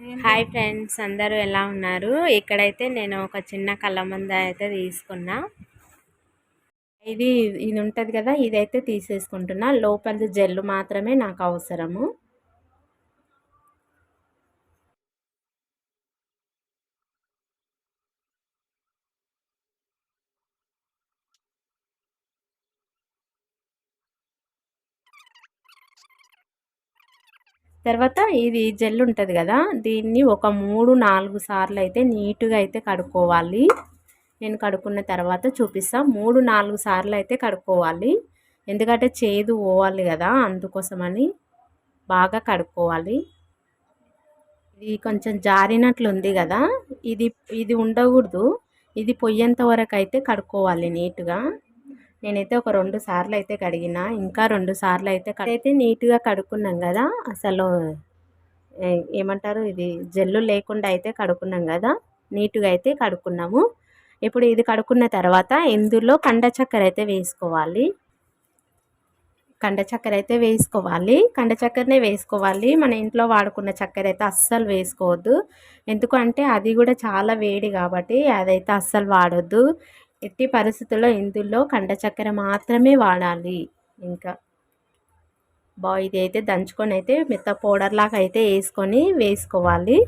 Hi friends అందరూ ఎలా ఉన్నారు? ఇక్కడైతే నేను ఒక చిన్న కళ్ళమంద అయితే తీసుకున్నా. ఇది ఇది ఉంటుంది కదా ఇదైతే తీసేసుకుంటున్నా. లోపల జెల్లు మాత్రమే నాకు అవసరము. తర్వాత ఇది జెల్ ఉంటుంది కదా దీన్ని ఒక మూడు నాలుగు సార్లు అయితే నీట్గా అయితే కడుక్కోవాలి. నేను కడుక్కున్న తర్వాత చూపిస్తాను మూడు నాలుగు సార్లు అయితే కడుక్కోవాలి. ఎందుకంటే చేదు పోవాలి కదా అందుకోసమని బాగా కడుక్కోవాలి. ఇది కొంచెం జారినట్లు ఉంది కదా ఇది ఇది ఉండకూడదు. ఇది పొయ్యేంత వరకు అయితే కడుక్కోవాలి నీట్గా. నేనైతే ఒక రెండు సార్లు అయితే కడిగిన ఇంకా రెండు సార్లు అయితే అయితే నీట్గా కడుక్కున్నాం కదా అసలు ఏమంటారు ఇది జల్లు లేకుండా అయితే కడుక్కున్నాం కదా నీట్గా అయితే కడుక్కున్నాము. ఇప్పుడు ఇది కడుక్కున్న తర్వాత ఇందులో కండ చక్కెర అయితే వేసుకోవాలి. కండ చక్కెర అయితే వేసుకోవాలి. కండ చక్కెరనే వేసుకోవాలి. మన ఇంట్లో వాడుకున్న చక్కెర అయితే అస్సలు వేసుకోవద్దు. ఎందుకంటే అది కూడా చాలా వేడి కాబట్టి అదైతే అస్సలు వాడొద్దు. ఎట్టి పరిస్థితుల్లో ఇందులో కండ చక్కెర మాత్రమే వాడాలి. ఇంకా బా ఇది అయితే దంచుకొని అయితే మెత్త పౌడర్ లాగా అయితే వేసుకొని వేసుకోవాలి.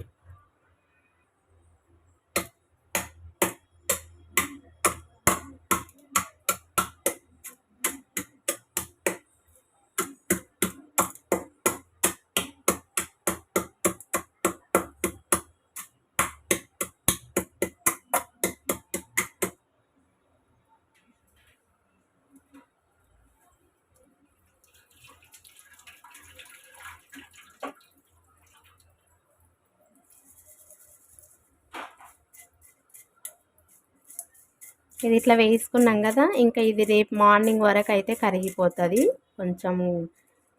ఇది ఇట్లా వేసుకున్నాం కదా ఇంకా ఇది రేపు మార్నింగ్ వరకు అయితే కరిగిపోతుంది. కొంచెము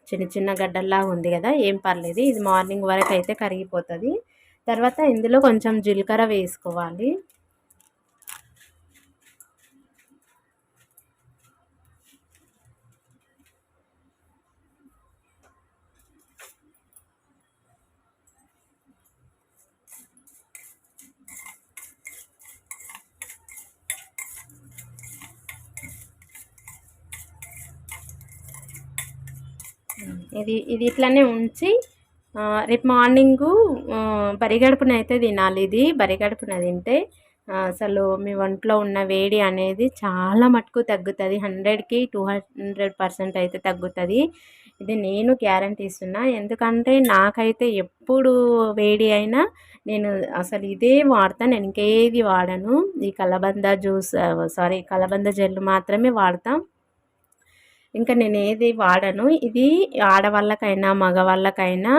చిన్న చిన్న గడ్డల్లా ఉంది కదా ఏం పర్లేదు. ఇది మార్నింగ్ వరకు అయితే కరిగిపోతుంది. తర్వాత ఇందులో కొంచెం జీలకర్ర వేసుకోవాలి. ఇది ఇది ఇట్లనే ఉంచి రేపు మార్నింగు బరిగడుపున అయితే తినాలి ఇది. బరిగడుపున తింటే అసలు మీ ఒంట్లో ఉన్న వేడి అనేది చాలా మటుకు తగ్గుతుంది. హండ్రెడ్కి టూ హండ్రెడ్ పర్సెంట్ అయితే తగ్గుతుంది. ఇది నేను గ్యారంటీ ఇస్తున్నా. ఎందుకంటే నాకైతే ఎప్పుడు వేడి అయినా నేను అసలు ఇదే వాడతాను నేను ఇంకేది వాడను. ఈ కలబంద జ్యూస్ సారీ కలబంద జెల్ మాత్రమే వాడతాం. ఇంకా నేను ఏది వాడను. ఇది ఆడవాళ్ళకైనా మగవాళ్ళకైనా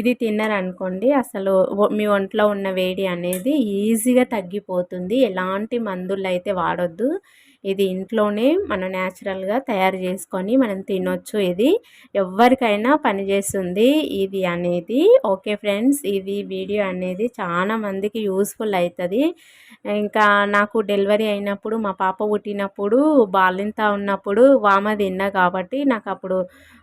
ఇది తిన్నారనుకోండి అసలు మీ ఒంట్లో ఉన్న వేడి అనేది ఈజీగా తగ్గిపోతుంది. ఎలాంటి మందులు అయితే వాడొద్దు. ఇది ఇంట్లోనే మనం న్యాచురల్గా తయారు చేసుకొని మనం తినొచ్చు. ఇది ఎవరికైనా పనిచేస్తుంది ఇది అనేది ఓకే ఫ్రెండ్స్ ఇది వీడియో అనేది చాలా మందికి యూస్ఫుల్ అవుతుంది ఇంకా నాకు డెలివరీ అయినప్పుడు మా పాప పుట్టినప్పుడు బాలింత ఉన్నప్పుడు వామ తిన్నా కాబట్టి నాకు అప్పుడు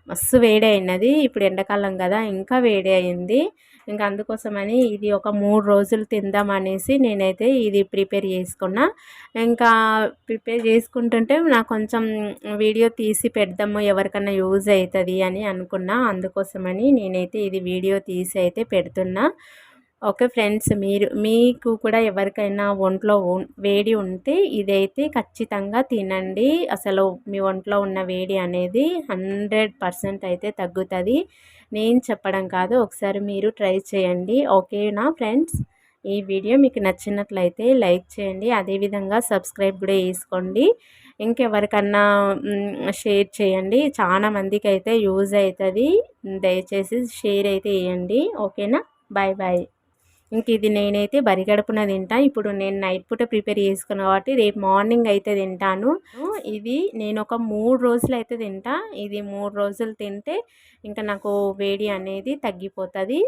మస్తు వేడి అయినది. ఇప్పుడు ఎండాకాలం కదా ఇంకా వేడి అయింది. ఇంకా అందుకోసమని ఇది ఒక మూడు రోజులు తిందామనేసి నేనైతే ఇది ప్రిపేర్ చేసుకున్నా. ఇంకా ప్రిపేర్ చేసుకుంటుంటే నాకు కొంచెం వీడియో తీసి పెడదాము ఎవరికన్నా యూజ్ అవుతుంది అని అనుకున్నా. అందుకోసమని నేనైతే ఇది వీడియో తీసి అయితే పెడుతున్నా. ఓకే ఫ్రెండ్స్ మీరు మీకు కూడా ఎవరికైనా ఒంట్లో వేడి ఉంటే ఇదైతే ఖచ్చితంగా తినండి. అసలు మీ ఒంట్లో ఉన్న వేడి అనేది హండ్రెడ్ పర్సెంట్ అయితే తగ్గుతుంది. నేను చెప్పడం కాదు ఒకసారి మీరు ట్రై చేయండి. ఓకేనా ఫ్రెండ్స్? ఈ వీడియో మీకు నచ్చినట్లయితే లైక్ చేయండి. అదేవిధంగా సబ్స్క్రైబ్ కూడా చేసుకోండి. ఇంకెవరికన్నా షేర్ చేయండి. చాలా మందికి అయితే యూజ్ అవుతుంది. దయచేసి షేర్ అయితే వేయండి ఓకేనా? Bye bye. ఇంక ఇది నేనైతే బరిగడుపున తింటా. ఇప్పుడు నేను నైట్ పూట ప్రిపేర్ చేసుకున్నా కాబట్టి రేపు మార్నింగ్ అయితే తింటాను. ఇది నేను ఒక మూడు రోజులు అయితే తింటా. ఇది మూడు రోజులు తింటే ఇంకా నాకు వేడి అనేది తగ్గిపోతుంది.